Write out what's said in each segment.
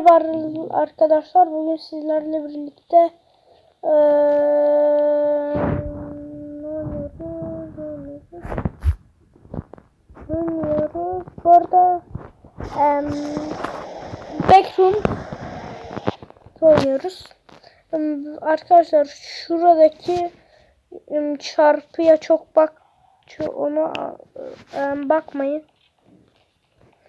Merhaba arkadaşlar. Bugün sizlerle birlikte ee, Dönüyoruz. Burada um, Backroom oynuyoruz. Arkadaşlar şuradaki çarpıya çok bak ona bakmayın.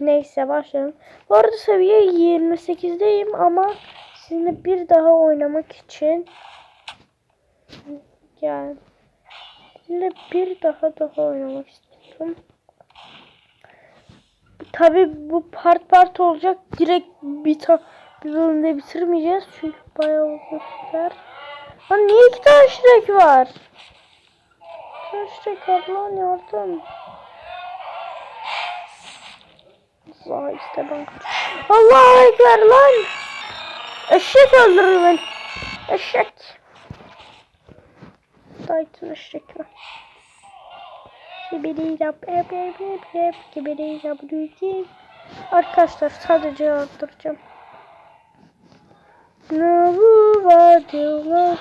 Neyse başlayalım. Bu arada seviye 28'deyim ama sizinle bir daha oynamak için yani sizinle bir daha daha oynamak istiyorum. Tabi bu part part olacak. Direkt bir, ta bir bölümde bitirmeyeceğiz. Çünkü bayağı uzun Lan niye iki tane şirek var? Şirek var lan yardım. Allah işte ben Allah ekber lan. Eşek öldürür beni. Eşek. Titan eşek mi? Kibiri yap yap yap yap yap kibiri yap yap. Arkadaşlar sadece arttıracağım. Bu var diyorlar.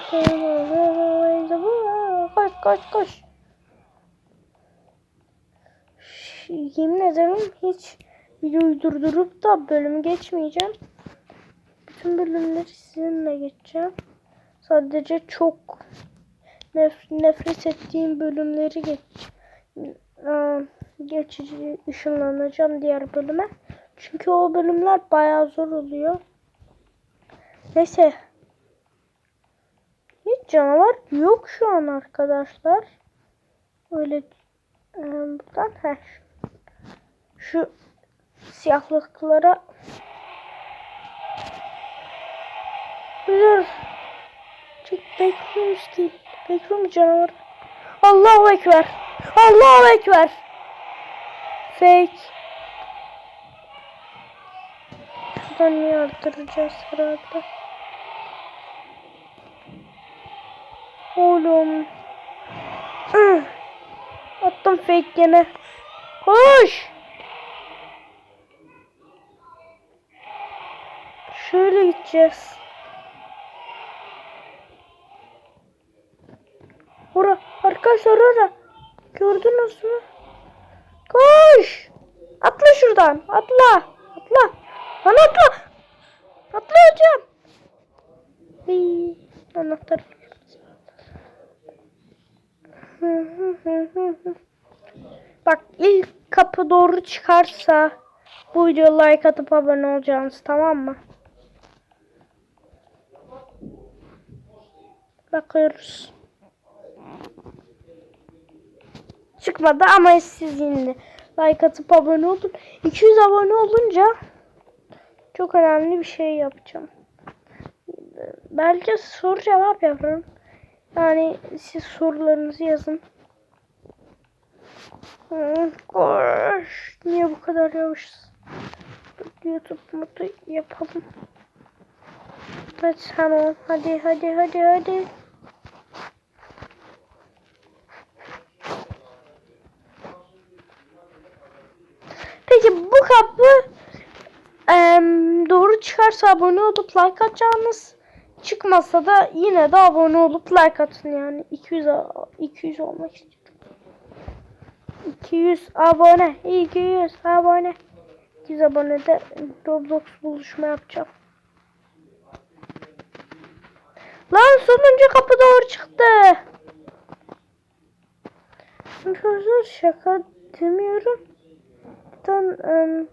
Koş koş koş. Yemin ederim hiç videoyu durdurup da bölümü geçmeyeceğim. Bütün bölümleri sizinle geçeceğim. Sadece çok nef nefret ettiğim bölümleri geç Aa, geçici ışınlanacağım diğer bölüme. Çünkü o bölümler bayağı zor oluyor. Neyse. Hiç canavar yok şu an arkadaşlar. Öyle e, buradan heh. Şu siyahlıklara Dur. Çık backroom değil. Backroom canavar. Allahu Ekber. Allahu Ekber. Fake. Şuradan niye arttıracağız herhalde? Oğlum. Attım fake gene. Koş. Şöyle gideceğiz. Ora, arkadaşlar ora. Gördünüz mü? Koş. Atla şuradan. Atla. Atla. Lan atla. Atla hocam. Hii, anahtar. Bak ilk kapı doğru çıkarsa bu videoya like atıp abone olacaksınız tamam mı? Bakıyoruz. Çıkmadı ama siz yine like atıp abone olun. 200 abone olunca çok önemli bir şey yapacağım. Belki soru cevap yaparım. Yani siz sorularınızı yazın. Koş. Niye bu kadar yavaşız? YouTube modu yapalım. Hadi tamam. Hadi hadi hadi hadi. Peki bu kapı em, doğru çıkarsa abone olup like atacağınız çıkmasa da yine de abone olup like atın yani 200 a- 200 olmak istiyorum. 200 abone 200 abone 200 abonede Roblox buluşma yapacağım. Lan sonuncu kapı doğru çıktı. Arkadaşlar şaka demiyorum. Cidden, em,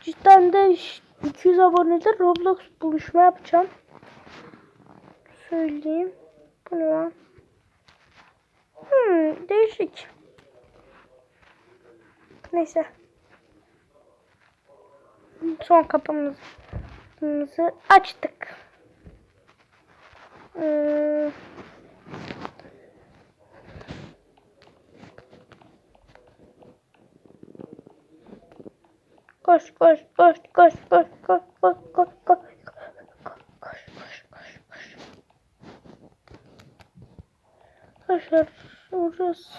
cidden de ş- 200 abonede Roblox buluşma yapacağım. Söyleyeyim. Bu ne lan? Hmm, değişik. Neyse. Son kapımızı açtık. Hmm. Koş koş koş koş koş koş koş koş koş koş koş koş koş Arkadaşlar orası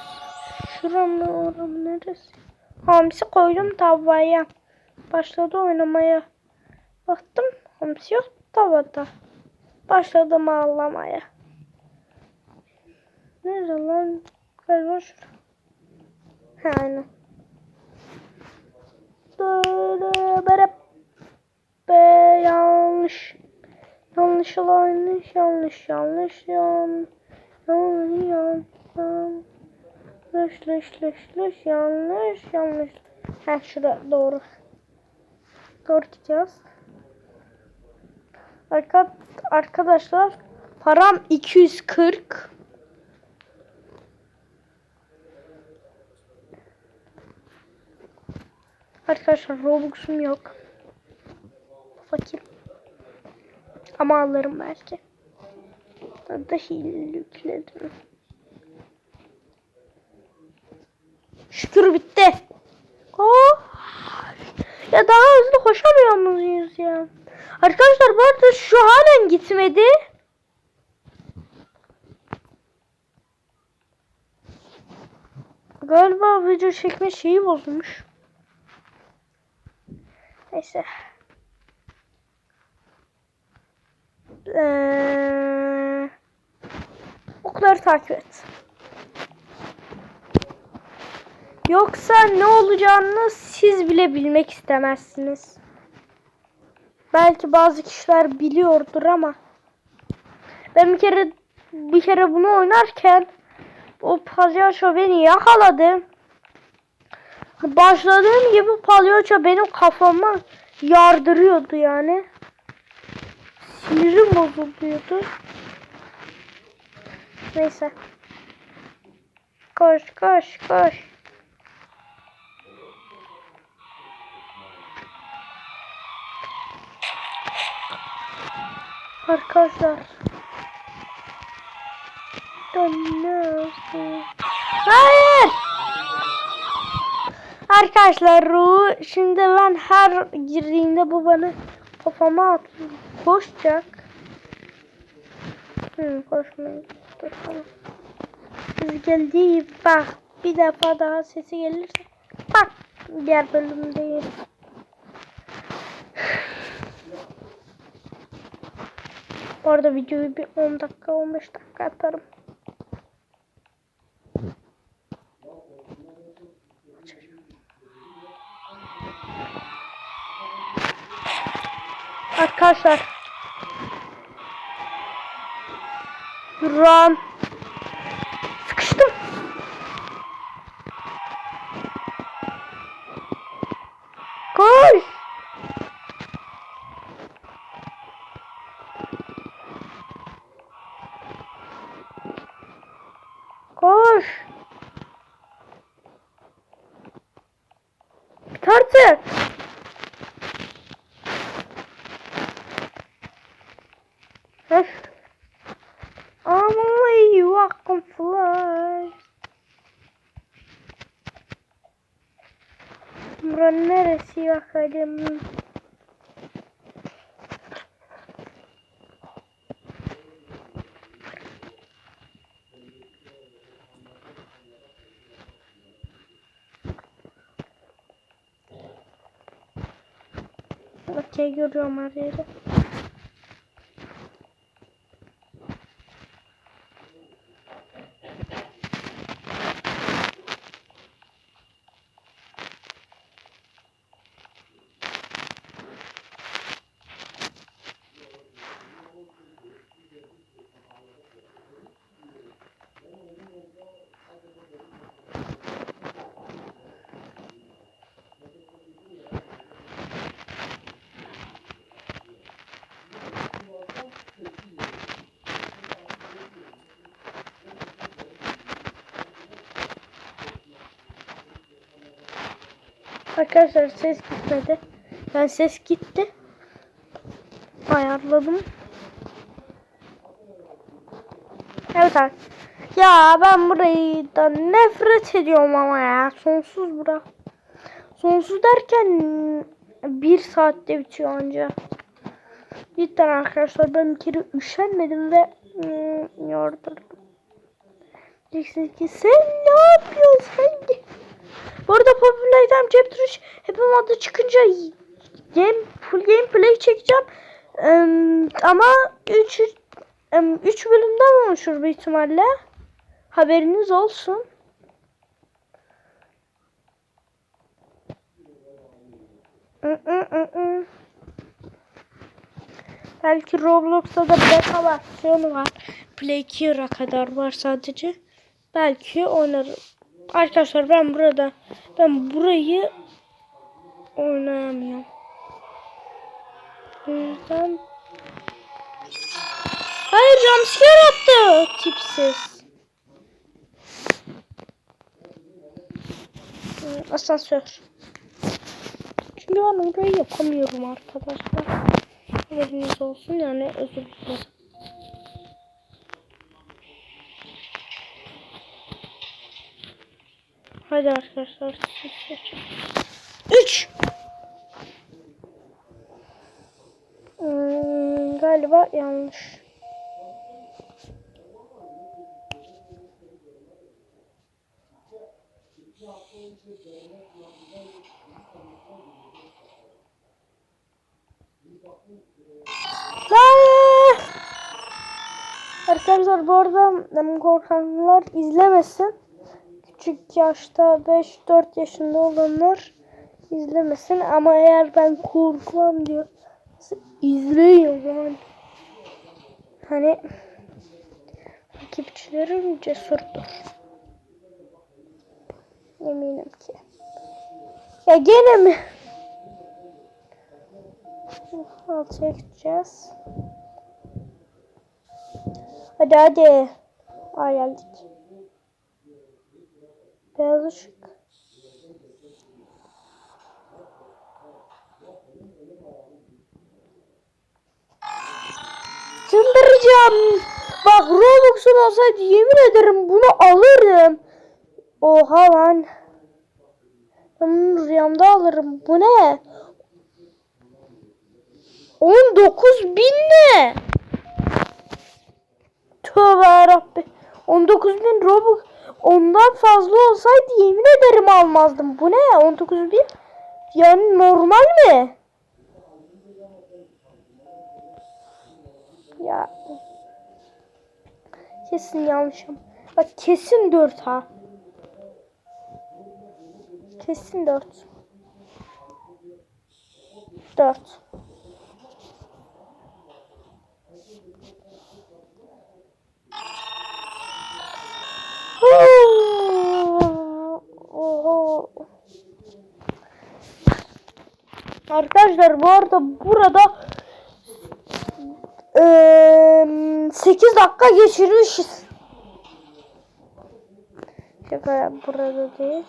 şuram mı oram neresi? Hamsi koydum tavaya. Başladı oynamaya. Baktım hamsi yok tavada. Başladım ağlamaya. Nerede lan? Galiba şurada. Ha, aynen. Böyle böyle be yanlış. Yanlış yanlış yanlış yanlış yan yanlış yan yanlış yanlış yanlış yanlış yanlış. Ha şurada doğru. Doğru gideceğiz. Arka, arkadaşlar param 240 Arkadaşlar Robux'um yok. Fakir. Ama alırım belki. Da hile. Şükür bitti. Oh. Ya daha hızlı koşamıyor muyuz ya? Arkadaşlar bu arada şu halen gitmedi. Galiba video çekme şeyi bozulmuş. Neyse. Ee, okları takip et. Yoksa ne olacağını siz bile bilmek istemezsiniz. Belki bazı kişiler biliyordur ama ben bir kere bir kere bunu oynarken o palyaço beni yakaladı. Başladığım gibi palyaço benim kafama yardırıyordu yani. Sinirim bozuluyordu. Neyse. Koş koş koş. Arkadaşlar. Dönüyorsun. Hayır. Arkadaşlar ruhu şimdi ben her girdiğimde bu bana kafama atıyor. Koşacak. Hı, koşmayın. Dur. Biz geldi bak bir defa daha sesi gelirse bak diğer bölümdeyiz. Bu arada videoyu bir 10 dakika 15 dakika atarım. Arkadaşlar. Run. Bakalım? Okey görüyorum her. Arkadaşlar ses gitmedi. Ben ses gitti. Ayarladım. Evet. Ya ben burayı da nefret ediyorum ama ya. Sonsuz bura. Sonsuz derken bir saatte bitiyor anca. Cidden arkadaşlar ben bir kere üşenmedim ve hmm, yordurdum. Diyeceksiniz ki sen ne yapıyorsun sen? Bu arada popüler item cep turuş hep adı çıkınca game full gameplay çekeceğim. Em, ama 3 3 bölümden oluşur büyük ihtimalle. Haberiniz olsun. Belki Roblox'ta da beta versiyonu var. Play 2'ye kadar var sadece. Belki oynarım. Arkadaşlar ben burada ben burayı oynayamıyorum. O yüzden Hayır jumpscare attı tipsiz. Hmm, Asansör. Çünkü ben orayı yapamıyorum arkadaşlar. Haberiniz olsun yani özür dilerim. Hadi arkadaşlar siz seçin. 3 hmm, Galiba yanlış. Hayır. Arkadaşlar bu arada korkanlar izlemesin. Küçük yaşta 5-4 yaşında olanlar izlemesin. Ama eğer ben korkmam diyor. o zaman. Hani takipçilerim cesurdur. Eminim ki. Ya gene mi? Altıya gideceğiz. Hadi hadi. Aa geldik. Beyaz ışık. Çıldıracağım. Bak Robux'um olsaydı yemin ederim bunu alırım. Oha lan. Ben bunu rüyamda alırım. Bu ne? 19 bin ne? Tövbe yarabbi. 19 bin Robux ondan fazla olsaydı yemin ederim almazdım. Bu ne? 19 bin? Yani normal mi? Ya. Kesin yanlışım. Bak kesin 4 ha. Kesin 4. 4. Oho. Arkadaşlar bu arada burada eee 8 dakika geçirmişiz. Şaka burada değil.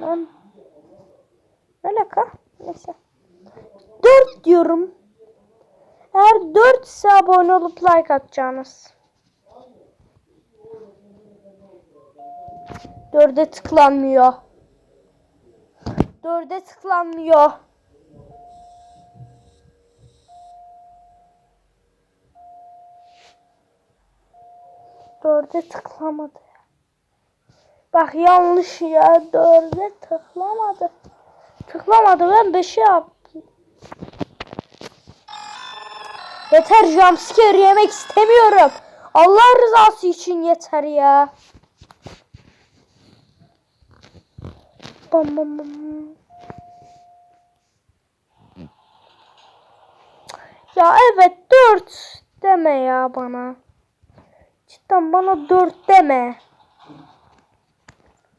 Lan. Ne alaka? Neyse. 4 diyorum. Eğer 4 ise abone olup like atacağınız. Dörde tıklanmıyor. Dörde tıklanmıyor. Dörde tıklamadı. Bak yanlış ya. Dörde tıklamadı. Tıklamadı. Ben beşe yaptım. Yeter jumpscare yemek istemiyorum. Allah rızası için yeter ya. Bam bam bam. Ya evet dört deme ya bana. Cidden bana dört deme.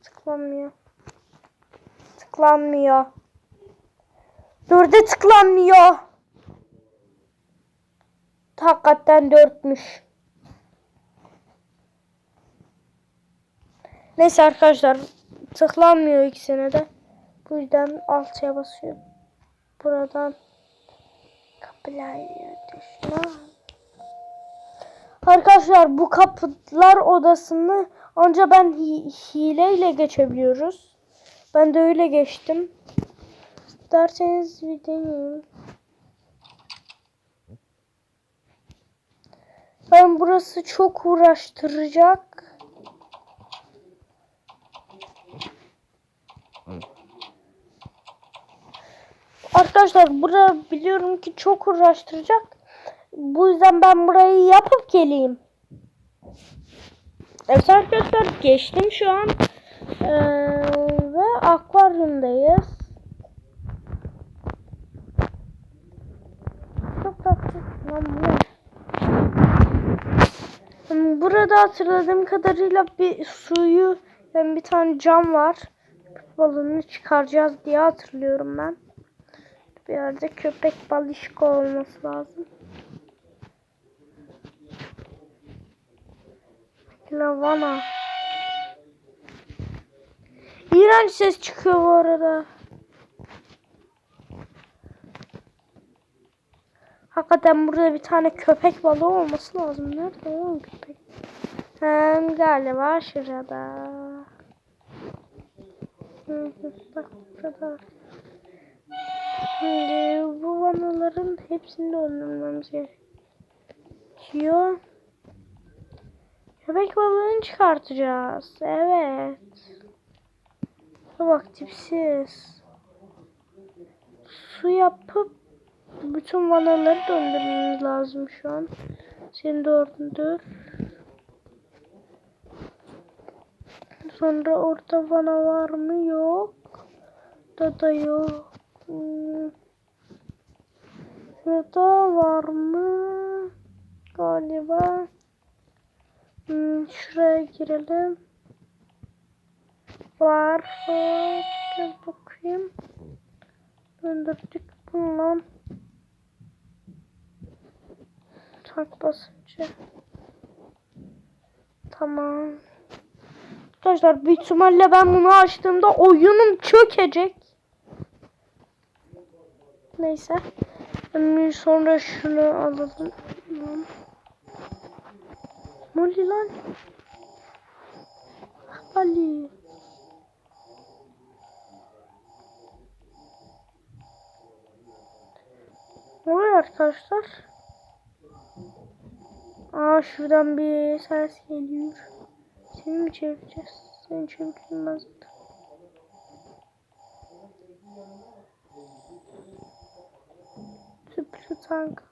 Tıklanmıyor. Tıklanmıyor. Dörde tıklanmıyor. Hakikaten dörtmüş. Neyse arkadaşlar tıklanmıyor ikisine de. Bu yüzden altıya basıyorum. Buradan kapılar dışına. Arkadaşlar bu kapılar odasını ancak ben hi hileyle geçebiliyoruz. Ben de öyle geçtim. Derseniz bir deneyin. Ben burası çok uğraştıracak. Arkadaşlar bura biliyorum ki çok uğraştıracak. Bu yüzden ben burayı yapıp geleyim. Evet arkadaşlar geçtim şu an. Ee, ve akvaryumdayız. Çok tatlı. Lan bu? Hmm, Burada hatırladığım kadarıyla bir suyu yani bir tane cam var. Balığını çıkaracağız diye hatırlıyorum ben. Bir yerde köpek balışko olması lazım. Lavana. İğrenç ses çıkıyor bu arada. Hakikaten burada bir tane köpek balığı olması lazım. Nerede oğlum köpek? Hem galiba şurada. Hı hı, Bak burada. Şimdi bu vanaların hepsini döndürmemiz gerekiyor. Köpek balığını çıkartacağız. Evet. Bak tipsiz. Su yapıp bütün vanaları döndürmemiz lazım şu an. Seni döndür. Sonra orada vana var mı? Yok. Da da yok. Şurada var mı? Galiba. Hmm, şuraya girelim. Var. Gel bakayım. Döndürdük bunu lan. Tak basınca. Tamam. Arkadaşlar büyük ihtimalle ben bunu açtığımda oyunum çökecek. Neyse. Şimdi sonra şunu alalım. Molly lan. Ali. Oluyor arkadaşlar? Aa şuradan bir ses geliyor. Seni mi çevireceğiz? Seni çevirmez. Süper tank.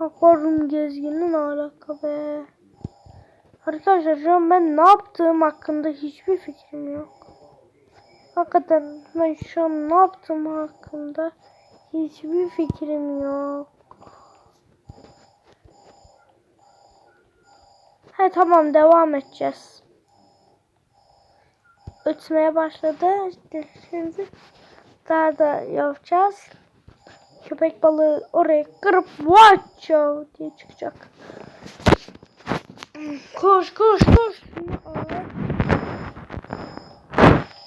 Akvaryum gezgini ne alaka be? Arkadaşlar şu an ben ne yaptığım hakkında hiçbir fikrim yok. Hakikaten ben şu an ne yaptığım hakkında hiçbir fikrim yok. He tamam devam edeceğiz. Ötmeye başladı. Şimdi daha da yapacağız. Köpek balığı oraya kırıp out diye çıkacak. Koş koş koş.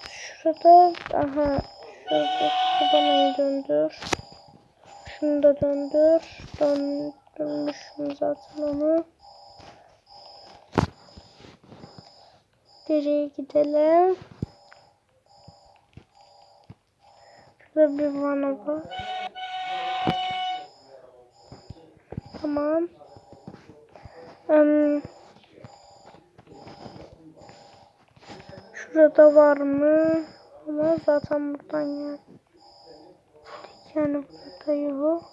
Şurada aha şurada şu banayı döndür. Şunu da döndür. Döndürmüşüm zaten onu. Geriye gidelim. Şurada bir vana var. Tamam. Um, şurada var mı? Ama zaten buradan yer. Yani burada yok.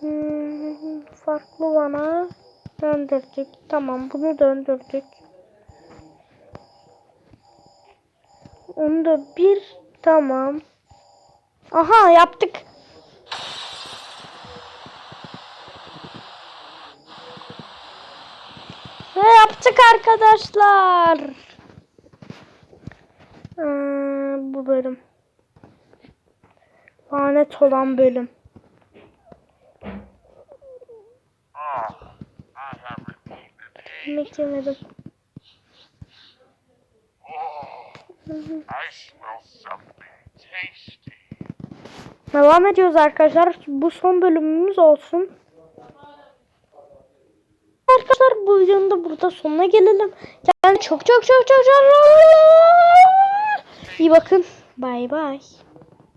Hmm, farklı vana döndürdük. Tamam bunu döndürdük. Onu da bir tamam. Aha yaptık. Ve yaptık arkadaşlar. Ee, bu bölüm. Lanet olan bölüm. Yemek yemedim. Devam ediyoruz arkadaşlar. Bu son bölümümüz olsun. Arkadaşlar bu videonun da burada sonuna gelelim. Yani çok çok çok çok çok iyi bakın. Bay bay.